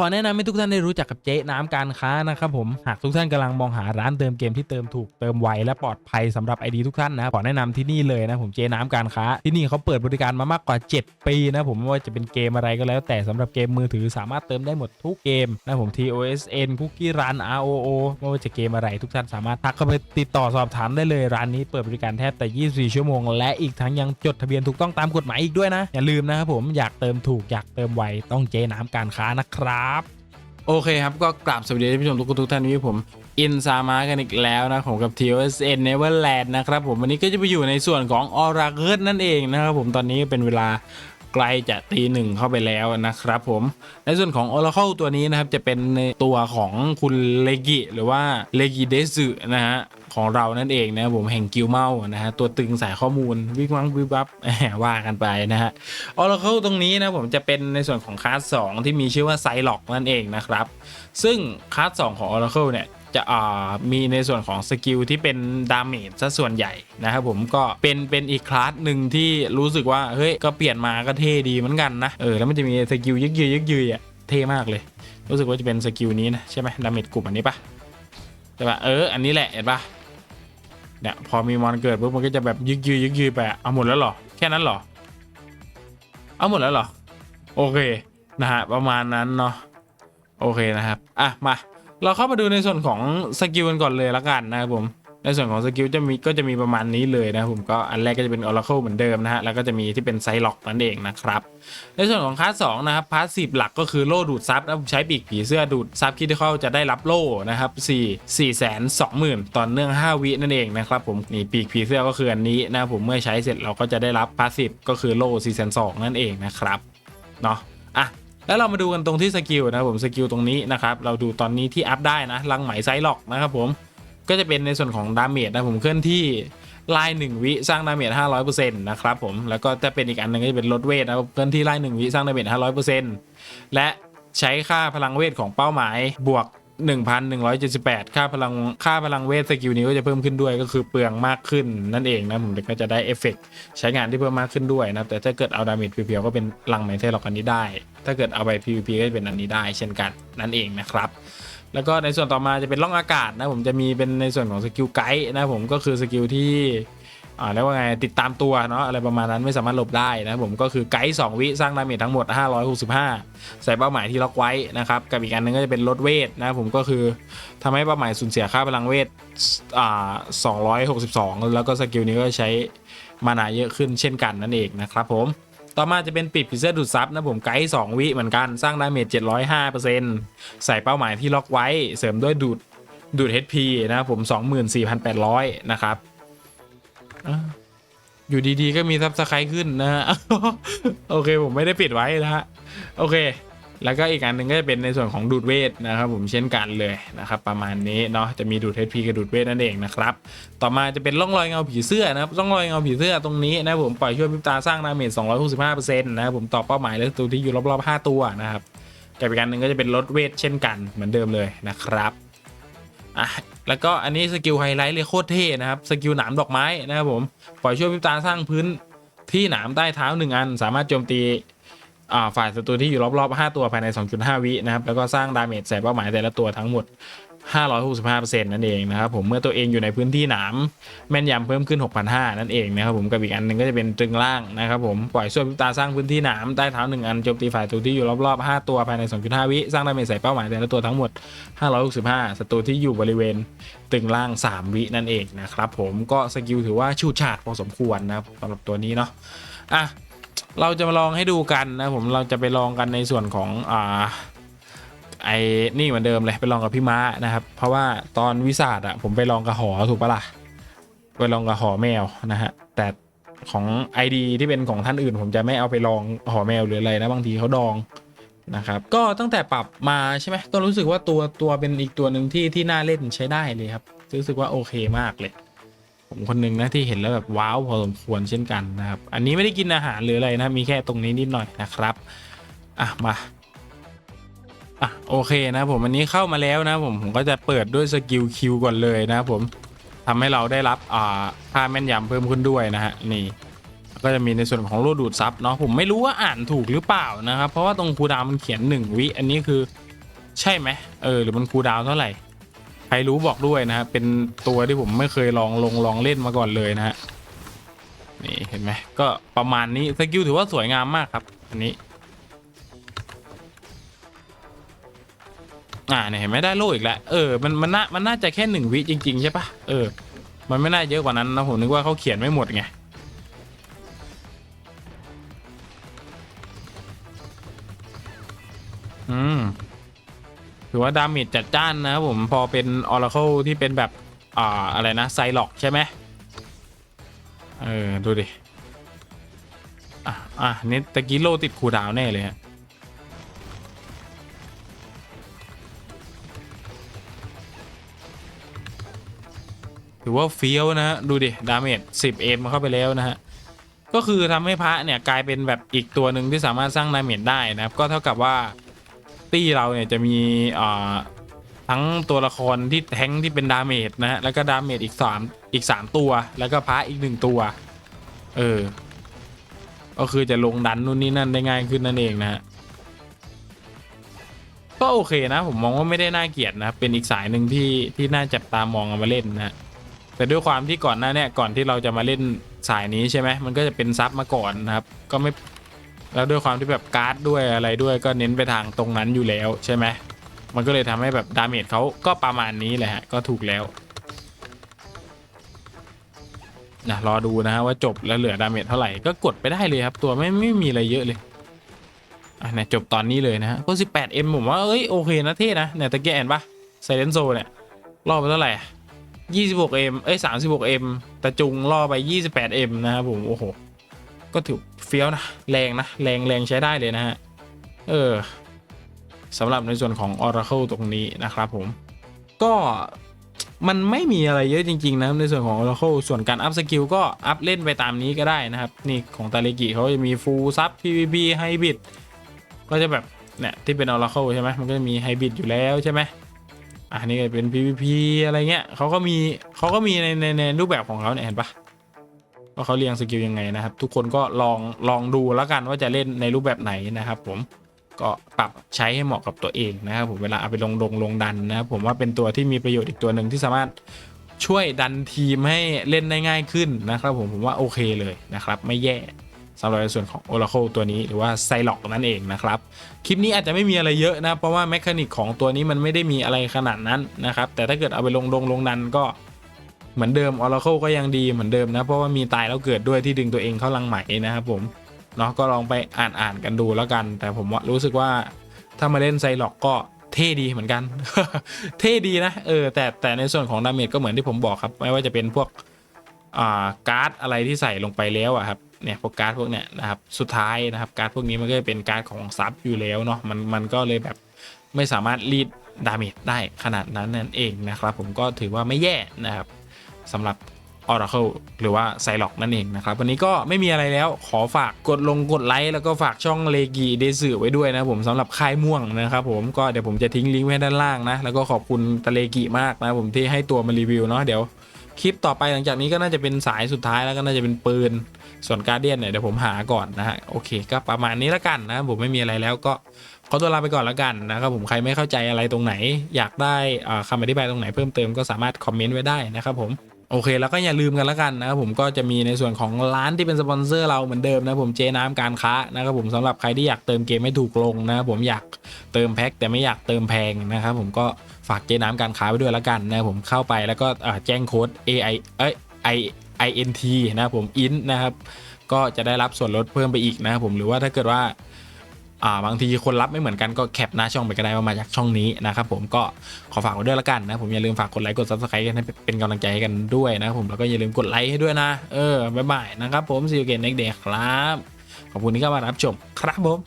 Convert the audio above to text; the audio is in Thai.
ขอแนะนำให้ทุกท่านได้รู้จักกับเจ๊น้ำการค้านะครับผม หากทุกท่านกำลังมองหาร้านเติมเกมที่เติมถูกเติมไวและปลอดภัยสำหรับไอดีทุกท่านนะขอแนะนำที่นี่เลยนะผมเจ๊น้ำการค้า ที่นี่เขาเปิดบริการมามากกว่า 7 ปีนะผมไม่ว่าจะเป็นเกมอะไรก็แล้ว แต่สำหรับเกมมือถือสามารถเติมได้หมดทุกเกมนะผม TOSN Cookie Run ROO ไม่ว่าจะเกมอะไรทุกท่านสามารถทักเข้าไปติดต่อสอบถามได้เลยร้านนี้เปิดบริการแทบแต่ 24 ชั่วโมง และอีกทั้งยังจดทะเบียนถูกต้องตามกฎหมายอีกด้วยนะอย่าลืมนะครับผมอยากเติมถูกอยากเติมไวต้องเจ๊น้ำการค้านะครับโอเคครับก็กราบสวัสดีท่านผู้ชมทุกคนทุกท่านนี้ผมอินซามากันอีกแล้วนะผมกับ TOSN Neverland นะครับผมวันนี้ก็จะไปอยู่ในส่วนของ Oracle นั่นเองนะครับผมตอนนี้เป็นเวลา ใกล้จะตีหนึ่งเข้าไปแล้วนะครับผม ในส่วนของ Oracle ตัวนี้นะครับจะเป็นในตัวของคุณเลกิหรือว่าเลกิเดซึนะฮะของเรานั่นเองนะผมแห่งกิลเมานะฮะตัวตึงสายข้อมูลวิกวังวิบวับว่ากันไปนะฮะ Oracle ตรงนี้นะผมจะเป็นในส่วนของคลาส2ที่มีชื่อว่าไซล็อกนั่นเองนะครับ ซึ่งคลาส2ของ Oracle เนี่ย จะอ่ามีในส่วนของสกิลที่เป็นดาเมจซะส่วนใหญ่นะครับผมก็เป็นเป็นอีกคลาสหนึ่งที่รู้สึกว่าเฮ้ยก็เปลี่ยนมาก็เท่ดีเหมือนกันนะเออแล้วมันจะมีสกิลยึกยืยยึกยืยอะเท่มากเลย รู้สึกว่าจะเป็นสกิลนี้นะใช่ไหมดาเมจกลุ่มอันนี้ปะใช่ปะเอออันนี้แหละเห็นปะเนี่ยพอมีมอนเกิดปุ๊บมันก็จะแบบยึกยืยยึกยืยไปเอาหมดแล้วหรอแค่นั้นหรอเอาหมดแล้วหรอโอเคนะฮะประมาณนั้นเนาะโอเคนะครับ อะ มา เราเข้ามาดูในส่วนของสกิลกันก่อนเลยละกันนะครับผมในส่วนของสกิลจะมีก็จะมีประมาณนี้เลยนะครับผมก็อันแรกก็จะเป็น Oracle เหมือนเดิมนะฮะแล้วก็จะมีที่เป็นไซล็อกนั่นเองนะครับในส่วนของคลาสสองนะครับพาสซีหลักก็คือโล่ดูดซับนะผมใช้ปีกผีเสื้อดูดซับคิดที่เขาจะได้รับโล่นะครับ4 4แสน2หมื่นต่อเนื่อง 5 วินั่นเองนะครับผมนี่ปีกผีเสื้อก็คืออันนี้นะผมเมื่อใช้เสร็จเราก็จะได้รับพาสซีก็คือโล่4แสน2นั่นเองนะครับเนาะอะ แล้วเรามาดูกันตรงที่สกิลนะครับผมสกิลตรงนี้นะครับเราดูตอนนี้ที่อัพได้นะลังไหมไซล็อกนะครับผมก็จะเป็นในส่วนของดาเมจนะผมเคลื่อนที่ไล่หนึ่งวิสร้างดาเมจ500%นะครับผมแล้วก็จะเป็นอีกอันหนึงก็จะเป็นลดเวทนะครับเคลื่อนที่ไล่หนึ่งวิสร้างดาเมจ500%และใช้ค่าพลังเวทของเป้าหมายบวก 1,178 ค่าพลังค่าพลังเวทสกิลนี้ก็จะเพิ่มขึ้นด้วยก็คือเปลืองมากขึ้นนั่นเองนะผมก็จะได้เอฟเฟกต์ใช้งานที่เพิ่มมากขึ้นด้วยนะแต่ถ้าเกิดเอาดาเมจเพียวๆก็เป็นลังไมเทลล็อกอันนี้ได้ ถ้าเกิดเอาไป PVP ก็จะเป็นอันนี้ได้เช่นกันนั่นเองนะครับแล้วก็ในส่วนต่อมาจะเป็นล่องอากาศนะผมจะมีเป็นในส่วนของสกิลไกด์นะผมก็คือสกิลที่ อ่าเรียกว่าไงติดตามตัวเนาะอะไรประมาณนั้นไม่สามารถหลบได้นะผมก็คือไกด์2วิสร้างดาเมจทั้งหมด 565 ใส่เป้าหมายที่ล็อกไว้นะครับกับอีกอันหนึงก็จะเป็นลดเวทนะผมก็คือทำให้เป้าหมายสูญเสียค่าพลังเวทอ่า262 แล้วก็สกิลนี้ก็ใช้มานาเยอะขึ้นเช่นกันนั่นเองนะครับผมต่อมาจะเป็นปิดพิเศษดูดซับนะผมไกด์2วิเหมือนกันสร้างดาเมจ705%ใส่เป้าหมายที่ล็อกไว้เสริมด้วยดูดดูด HP นะครับผม 24,800 นะครับ อยู่ดีๆ ก็มีซับสไครต์ขึ้นนะฮะโอเคผมไม่ได้ปิดไว้นะฮะโอเค แล้วก็อีกอันหนึ่งก็จะเป็นในส่วนของดูดเวทนะครับผมเช่นกันเลยนะครับประมาณนี้เนาะจะมีดูด HP กับดูดเวทนั่นเองนะครับต่อมาจะเป็นร่องรอยเงาผีเสื้อนะครับร่องรอยเงาผีเสื้อตรงนี้นะผมปล่อยช่วยพริบตาสร้างดาเมจ265%นะครับผมต่อเป้าหมายและศัตรูที่อยู่รอบๆ 5 ตัวนะครับกับอีกอันหนึ่งก็จะเป็นลดเวทเช่นกันเหมือนเดิมเลยนะครับ อะแล้วก็อันนี้สกิลไฮไลท์เลยโคตรเท่นะครับสกิลหนามดอกไม้นะครับผมปล่อยช่วยพิบตาสร้างพื้นที่หนามใต้เท้าหนึ่งอัน สามารถโจมตีฝ่ายศัตรูที่อยู่รอบๆ 5 ตัวภายใน 2.5 วินะครับแล้วก็สร้างดาเมจใส่เป้าหมายแต่ละตัวทั้งหมด 565%นั่นเองนะครับผมเมื่อตัวเองอยู่ในพื้นที่หนามแม่นยำเพิ่มขึ้น 6,500 นั่นเองนะครับผมกับอีกอันหนึ่งก็จะเป็นตรึงล่างนะครับผมปล่อยส่วนพิบตาสร้างพื้นที่หนามใต้เท้า 1 อันโจมตีฝ่ายศัตรูที่อยู่รอบๆ 5 ตัวภายใน 2.5 วิสร้างดาเมจใส่เป้าหมายแต่ละตัวทั้งหมด 565ศัตรูที่อยู่บริเวณตึงล่าง 3 วินั่นเองนะครับผมก็สกิลถือว่าชูดฉาดพอสมควรนะครับสำหรับตัวนี้เนาะอะเราจะมาลองให้ดูกันนะผมเราจะไปลองกันในส่วนของอ่า ไอ้นี่เหมือนเดิมเลยไปลองกับพี่ม้านะครับ เพราะว่าตอนวิสาดอะผมไปลองกับหอถูกปะล่ะไปลองกับหอแมวนะฮะแต่ของ ID ที่เป็นของท่านอื่น ผมจะไม่เอาไปลองหอแมวหรืออะไรนะบางทีเขาดองนะครับก็ตั้งแต่ปรับมาใช่ไหมก็รู้สึกว่าตัวตัวเป็นอีกตัวหนึ่งที่ที่น่าเล่นใช้ได้เลยครับรู้สึกว่าโอเคมากเลย ผมคนหนึ่งนะที่เห็นแล้วแบบว้าวพอสมควรเช่นกันนะครับ อันนี้ไม่ได้กินอาหารหรืออะไรนะมีแค่ตรงนี้นิดหน่อยนะครับ อะมา อะโอเคนะผมอันนี้เข้ามาแล้วนะผมผมก็จะเปิดด้วยสกิลคิวก่อนเลยนะผมทำให้เราได้รับอ่าค่าแม่นยำเพิ่มขึ้นด้วยนะฮะนี่ ก็จะมีในส่วนของโลดูดซับเนาะผมไม่รู้ว่าอ่านถูกหรือเปล่านะครับเพราะว่าตรงคูดาวมันเขียน 1 วิ อันนี้คือใช่ไหมเออหรือมันคูดาวเท่าไหร่ใครรู้บอกด้วยนะฮะเป็นตัวที่ผมไม่เคยลองลงลองเล่นมาก่อนเลยนะฮะนี่เห็นไหมก็ประมาณนี้สกิลถือว่าสวยงามมากครับอันนี้ อ่าเนี่ยเห็นไหมได้โล่อีกแล้วเออมันมันน่ามันน่าจะแค่หนึ่งวิจริง ๆ ใช่ปะเออ มันไม่น่าเยอะกว่านั้นนะผมนึกว่าเขาเขียนไม่หมดไงอืมถือว่าดาเมจจัดจ้านนะครับผมพอเป็นออร์เคิลที่เป็นแบบ อ่าอะไรนะไซล็อกใช่ไหมเออ ดูดิ อะอะนี่ตะกี้โลติดคูดาวแน่เลยฮะ ถือว่าเฟี้ยวนะฮะดูดิดาเมจ10เอ็มเข้าไปแล้วนะฮะก็คือทำให้พระเนี่ยกลายเป็นแบบอีกตัวหนึ่งที่สามารถสร้างดาเมจได้นะครับ ก็เท่ากับว่าตี้เราเนี่ยจะมีอ่าทั้งตัวละครที่แทงที่เป็นดาเมจนะฮะแล้วก็ดาเมจอีก3อีก 3 ตัว แล้วก็พระอีก 1 ตัว เออ ก็คือจะลงดันนู่นนี่นั่นได้ง่ายขึ้นนั่นเองนะฮะก็โอเคนะ ผมมองว่าไม่ได้น่าเกลียดนะ เป็นอีกสายหนึ่งที่ที่น่าจับตามองเอามาเล่นนะฮะ แต่ด้วยความที่ก่อนหน้าเนี่ยก่อนที่เราจะมาเล่นสายนี้ใช่ไหมมันก็จะเป็นซับมาก่อนนะครับ ก็ไม่แล้วด้วยความที่แบบการ์ดด้วยอะไรด้วยก็เน้นไปทางตรงนั้นอยู่แล้วใช่ไหมมันก็เลยทำให้แบบดาเมจเขาก็ประมาณนี้แหละฮะก็ถูกแล้วนะรอดูนะฮะว่าจบแล้วเหลือดาเมจเท่าไหร่ก็กดไปได้เลยครับ ตัวไม่ไม่มีอะไรเยอะเลยอะเนี่ยจบตอนนี้เลยนะฮะก็ 18M ผมว่าเอ้ยโอเคนะเท่นะเนี่ยตะเกียเห็นปะไซเลนโซเนี่ยรอบไปเท่าไหร่ 26M เอ้ย 36M แต่จุงล่อไป 28M นะครับผม โอ้โห ก็ถือเฟี้ยวนะ แรงนะ แรงแรงใช้ได้เลยนะฮะ เออสำหรับในส่วนของ Oracle ตรงนี้นะครับผม ก็มันไม่มีอะไรเยอะจริง ๆ นะในส่วนของ Oracle ส่วนการอัพสกิลก็อัพเล่นไปตามนี้ก็ได้นะครับ นี่ของตาเลกิเขาจะมี Full Sub PVP Hybrid ก็จะแบบเนี่ยที่เป็น Oracle ใช่ไหมมันก็จะมี Hybrid อยู่แล้วใช่ไหม อะนี่ก็เป็น PVP อะไรเงี้ยเขาก็มีเขาก็มีในในในรูปแบบของเขาเนี่ยเห็นปะว่าเขาเรียงสกิลยังไงนะครับ ทุกคนก็ลองลองดูแล้วกันว่าจะเล่นในรูปแบบไหนนะครับผมก็ปรับใช้ให้เหมาะกับตัวเองนะครับผมเวลาเอาไปลงลงลงดันนะครับผมว่าเป็นตัวที่มีประโยชน์อีกตัวหนึ่งที่สามารถช่วยดันทีมให้เล่นได้ง่ายขึ้นนะครับผมผมว่าโอเคเลยนะครับ ไม่แย่ สำหรับในส่วนของ Oracle ตัวนี้หรือว่าไซล็อกนั่นเองนะครับ คลิปนี้อาจจะไม่มีอะไรเยอะนะ เพราะว่าแมคานิกของตัวนี้มันไม่ได้มีอะไรขนาดนั้นนะครับ แต่ถ้าเกิดเอาไปลงลงลงดันก็เหมือนเดิม Oracle ก็ยังดีเหมือนเดิมนะ เพราะว่ามีตายแล้วเกิดด้วยที่ดึงตัวเองเข้าลังใหม่นะครับผมเนาะก็ลองไปอ่านอ่านกันดูแล้วกัน แต่ผมว่ารู้สึกว่าถ้ามาเล่นไซล็อกก็เท่ดีเหมือนกัน เท่ดีนะเออแต่แต่ในส่วนของดาเมจก็เหมือนที่ผมบอกครับ ไม่ว่าจะเป็นพวกอ่าการ์ดอะไรที่ใส่ลงไปแล้วอะครับ เนี่ยพวกการ์ดพวกเนี้ยนะครับสุดท้ายนะครับการ์ดพวกนี้มันก็จะเป็นการ์ดของซับอยู่แล้วเนาะมันมันก็เลยแบบไม่สามารถรีดดาเมจได้ขนาดนั้นนั่นเองนะครับ ผมก็ถือว่าไม่แย่นะครับสำหรับ Oracle หรือว่าไซล็อกนั่นเองนะครับ วันนี้ก็ไม่มีอะไรแล้วขอฝากกดลงกดไลค์แล้วก็ฝากช่องเลกีเดซึไว้ด้วยนะผมสำหรับค่ายม่วงนะครับผมก็เดี๋ยวผมจะทิ้งลิงก์ไว้ด้านล่างนะ แล้วก็ขอบคุณตะเลกิมากนะผมที่ให้ตัวมารีวิวเนาะเดี๋ยวคลิปต่อไปหลังจากนี้ก็น่าจะเป็นสายสุดท้ายแล้วก็น่าจะเป็นปืน ส่วนการเดียนเนี่ยเดี๋ยวผมหาก่อนนะฮะโอเคก็ประมาณนี้แล้วกันนะผมไม่มีอะไรแล้วก็ขอตัวลาไปก่อนแล้วกันนะครับผมใครไม่เข้าใจอะไรตรงไหน อยากได้อ่าคำอธิบายตรงไหนเพิ่มเติมก็สามารถคอมเมนต์ไว้ได้นะครับผมโอเคแล้วก็อย่าลืมกันแล้วกันนะครับผมก็จะมีในส่วนของร้านที่เป็นสปอนเซอร์เราเหมือนเดิมนะผมเจน้ำการค้านะครับผมสำหรับใครที่อยากเติมเกมให้ถูกลงนะครับผมอยากเติมแพ็คแต่ไม่อยากเติมแพงนะครับผมก็ฝากเจน้ำการค้าไว้ด้วยแล้วกันนะผมเข้าไปแล้วก็แจ้งโค้ด AI เอ้ย I I N T นะครับผม int นะครับ ก็จะได้รับส่วนลดเพิ่มไปอีกนะครับผมหรือว่าถ้าเกิดว่าอ่าบางทีคนรับไม่เหมือนกันก็แคปหน้าช่องไปก็ได้ว่ามาจากช่องนี้นะครับผมก็ขอฝากไว้ด้วยละกันนะผมอย่าลืมฝากกดไลค์กด subscribe กันให้เป็นกำลังใจให้กันด้วยนะครับผมแล้วก็อย่าลืมกดไลค์ให้ด้วยนะ เออบ๊ายบายนะครับผม see you again next day ครับ ขอบคุณที่เข้ามารับชมครับผม